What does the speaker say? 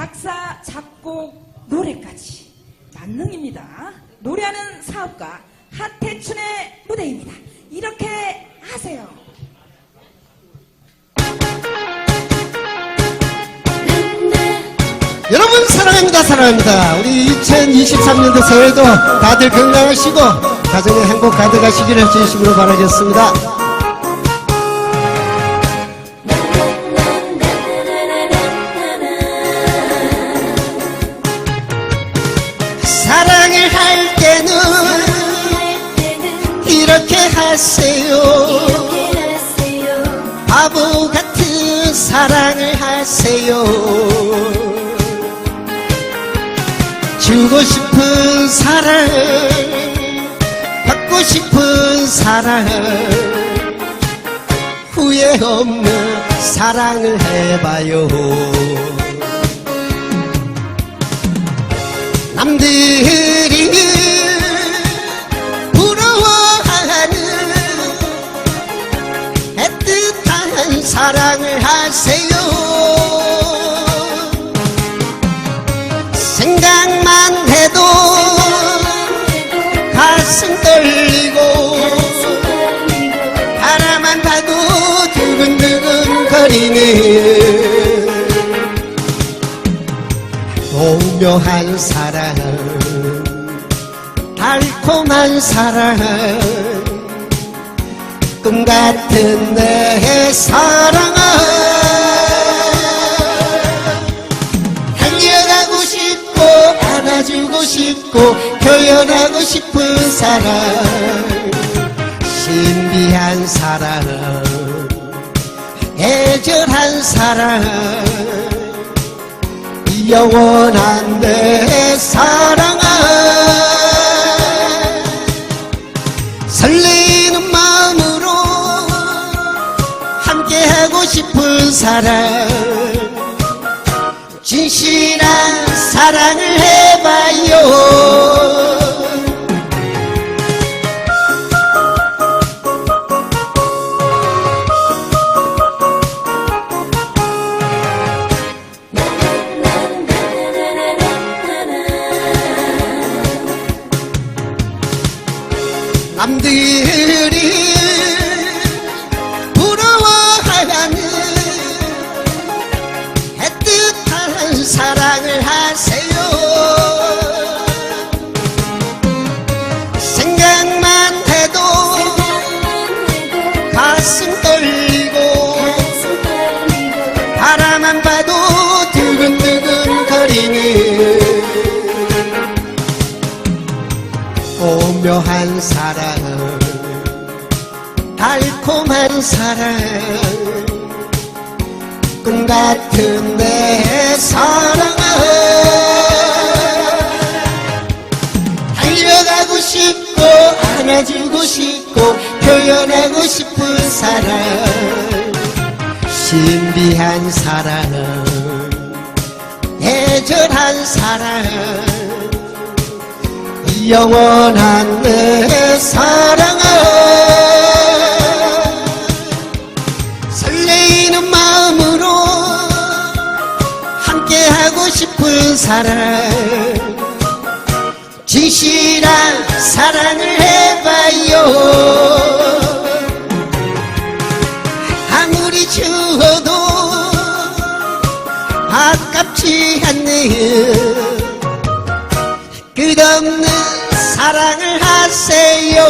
작사, 작곡, 노래까지 만능입니다. 노래하는 사업가 하태춘의 무대입니다. 이렇게 하세요. 여러분 사랑합니다 사랑합니다 우리 2023년도 새해도 다들 건강하시고 가정에 행복 가득하시기를 진심으로 바라겠습니다 사랑을 할 때는 이렇게 하세요. 바보 같은 사랑을 하세요. 주고 싶은 사랑 받고 싶은 사랑 후회 없는 사랑을 해봐요 남들이 부러워하는 애틋한 사랑을 하세요. 생각만 해도 가슴 떨리고 바라만 봐도 두근두근 거리는 오묘한 사랑 달콤한 사랑 꿈 같은 내 사랑아 달려가고 싶고 안아주고 싶고 표현하고 싶은 사랑 신비한 사랑 애절한 사랑 영원한 내 사랑아. 설레이는 마음으로 함께하고 싶은 사랑. 진실한 사랑을 해봐요 남들이 부러워하는 애틋한 사랑을 하세요. 생각만 해도 가슴 떨리고 바라만 봐도 두근두근 거리는 오묘한 사랑 달콤한 사랑. 꿈 같은 내 사랑아 달려가고 싶고 안아주고 싶고 표현하고 싶은 사랑. 신비한 사랑 애절한 사랑. 영원한 내 사랑아 싶은 사랑 진실한 사랑을 해봐요. 아무리 추워도 아깝지 않네요. 끝없는 사랑을 하세요